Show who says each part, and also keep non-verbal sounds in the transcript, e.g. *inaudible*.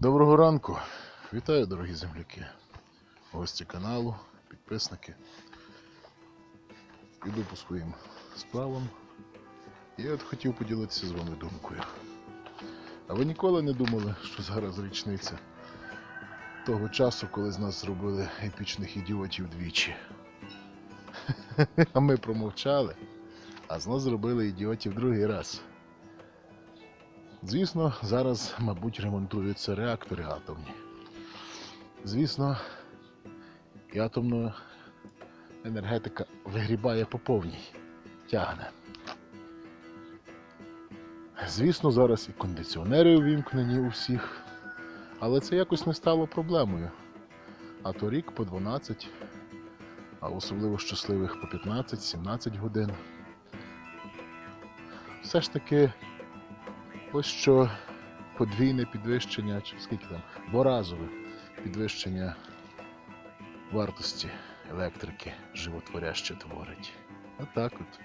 Speaker 1: Доброго ранку. Вітаю, дорогі земляки, гості каналу, підписники. Іду по своїм справам. І от хотів поділитися з вами думкою. А ви ніколи не думали, що зараз річниця того часу, коли з нас зробили епічних ідіотів двічі. *laughs* А ми промовчали, а з нас зробили ідіотів другий раз. Звісно, зараз, мабуть, ремонтуються реактори атомні. Звісно, і атомна енергетика вигрібає по повній, тягне. Звісно, зараз і кондиціонери увімкнені у всіх, але це якось не стало проблемою. А то рік по 12, а особливо щасливих по 15-17 годин. Все ж таки Ось що подвійне підвищення, чи скільки там, дворазове підвищення вартості електрики животворяще творить. Отак от.